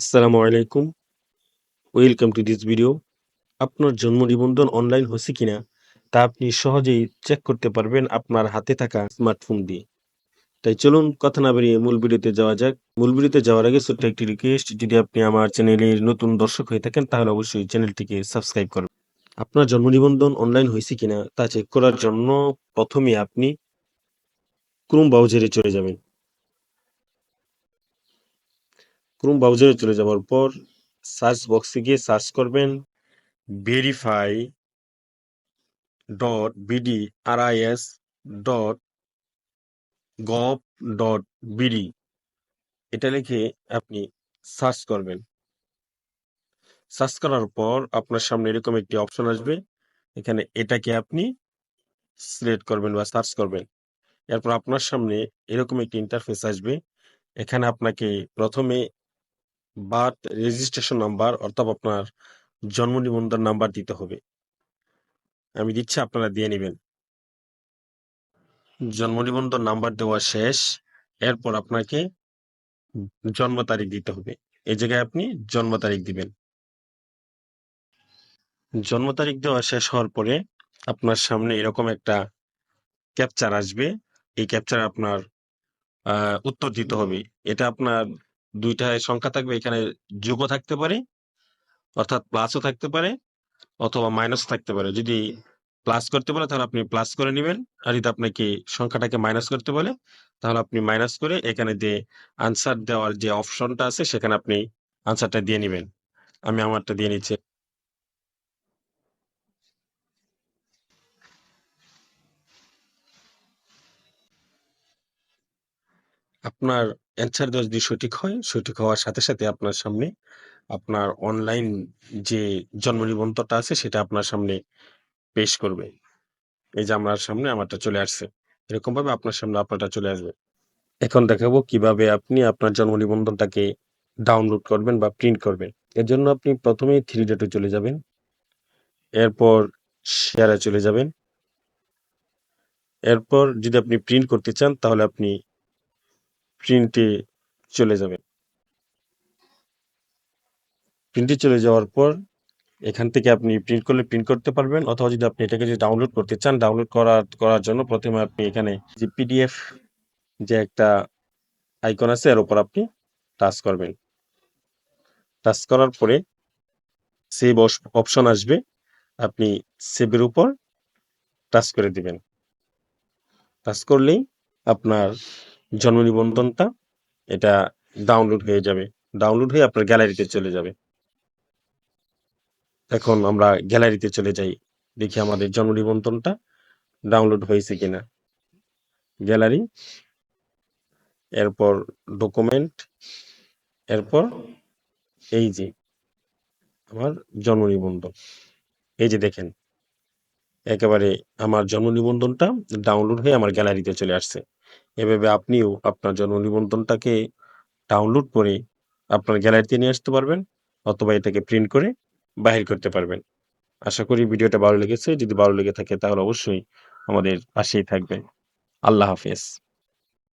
আসসালামু আলাইকুম। Welcome to this video আপনার জন্ম নিবন্ধন অনলাইন হয়েছে কিনা, তা আপনি সহজেই চেক করতে পারবেন আপনার হাতে থাকা স্মার্টফোন দিয়ে। তাই চলুন কথা না বেরিয়ে মূল ভিডিওতে যাওয়া যাক। মূল ভিডিওতে যাওয়ার আগে ছোট্ট একটি রিকোয়েস্ট যদি আপনি আমার চ্যানেলের নতুন দর্শক হয়ে থাকেন, তাহলে অবশ্যই চ্যানেলটিকে সাবস্ক্রাইব করবেন। আপনার জন্ম নিবন্ধন অনলাইন হয়েছে কিনা, তা চেক করার জন্য প্রথমে আপনি ক্রোম ব্রাউজারে চলে যাবেন। ক্রোম ব্রাউজারে চলে যাওয়ার পর সার্চ বক্সে গিয়ে সার্চ করবেন verify dot BD RIS dot gov dot BD এটা লিখে আপনি সার্চ করবেন। সার্চ করার পর আপনার সামনে এরকম একটি অপশন আসবে। এখানে এটাকে আপনি সিলেক্ট করবেন বা সার্চ করবেন। এরপর আপনার সামনে এরকম একটি ইন্টারফেস আসবে। এখানে আপনাকে প্রথমে বার্থ রেজিস্ট্রেশন নাম্বার অর্থাৎ আপনার জন্ম নিবন্ধন নাম্বার দিতে হবে। আমি দিচ্ছি, আপনারা দিয়ে নেবেন। জন্ম নিবন্ধন নাম্বার দেওয়া শেষ। এরপর আপনাকে জন্ম তারিখ দিতে হবে। এই জায়গায় আপনি জন্ম তারিখ দিবেন। জন্ম তারিখ দেওয়া শেষ হওয়ার পরে আপনার সামনে এরকম একটা ক্যাপচার আসবে। এই ক্যাপচার আপনার উত্তর দিতে হবে। এটা আপনার দুইটা সংখ্যা থাকবে, এখানে যোগও থাকতে পারে, অর্থাৎ প্লাসও থাকতে পারে, অথবা মাইনাস থাকতে পারে। যদি প্লাস করতে বলে, তাহলে আপনি প্লাস করে নেবেন। আর যদি আপনাকে সংখ্যাটাকে মাইনাস করতে বলে, তাহলে আপনি মাইনাস করে এখানে যে আনসার দেওয়ার যে অপশনটা আছে, সেখানে আপনি আনসারটা দিয়ে নেবেন। আমি আমারটা দিয়ে নিচ্ছি। আপনার অ্যান্সার যদি সঠিক হয়, সঠিক হওয়ার সাথে সাথে আপনার সামনে আপনার অনলাইন যে জন্ম নিবন্ধনটা আছে, সেটা আপনার সামনে পেশ করবে। এই যে আমার সামনে আমারটা চলে আসছে। এরকম ভাবে আপনার সামনে আপনারটা চলে আসবে। এখন দেখাবো কীভাবে আপনি আপনার জন্ম নিবন্ধনটাকে ডাউনলোড করবেন বা প্রিন্ট করবেন। এর জন্য আপনি প্রথমে থ্রি ডেটে চলে যাবেন। এরপর শেয়ারে চলে যাবেন। এরপর যদি আপনি প্রিন্ট করতে চান, তাহলে আপনি প্রিন্টে চলে যাবেন প্রিন্টে চলে যাওয়ার পর এখান থেকে আপনি প্রিন্ট করলে প্রিন্ট করতে পারবেন, অথবা যদি আপনি এটাকে যদি ডাউনলোড করতে চান ডাউনলোড করার করার জন্য প্রথমে আপনি এখানে যে পিডিএফ যে একটা আইকন আছে, এর উপর আপনি টাচ করবেন। টাচ করার পরে সেভ অপশন আসবে, আপনি সেভের উপর টাচ করে দিবেন। টাচ করলেই আপনার জন্ম নিবন্ধনটা, এটা ডাউনলোড হয়ে যাবে। ডাউনলোড হয়ে আপনার গ্যালারিতে চলে যাবে। এখন আমরা গ্যালারিতে চলে যাই, দেখি আমাদের জন্ম নিবন্ধনটা ডাউনলোড হয়েছে কিনা। গ্যালারি এরপর ডকুমেন্ট এরপর এই যে আমার জন্ম নিবন্ধন। এই যে দেখেন, একেবারে আমার জন্ম নিবন্ধনটা ডাউনলোড হয়ে আমার গ্যালারিতে চলে আসছে। এভাবে আপনিও আপনার জন্ম নিবন্ধনটাকে ডাউনলোড করে আপনার গ্যালারিতে নিয়ে আসতে পারবেন অথবা এটাকে প্রিন্ট করে বাহির করতে পারবেন। আশা করি ভিডিওটা ভালো লেগেছে। যদি ভালো লেগে থাকে তাহলে অবশ্যই আমাদের পাশেই থাকবেন। আল্লাহ হাফেজ।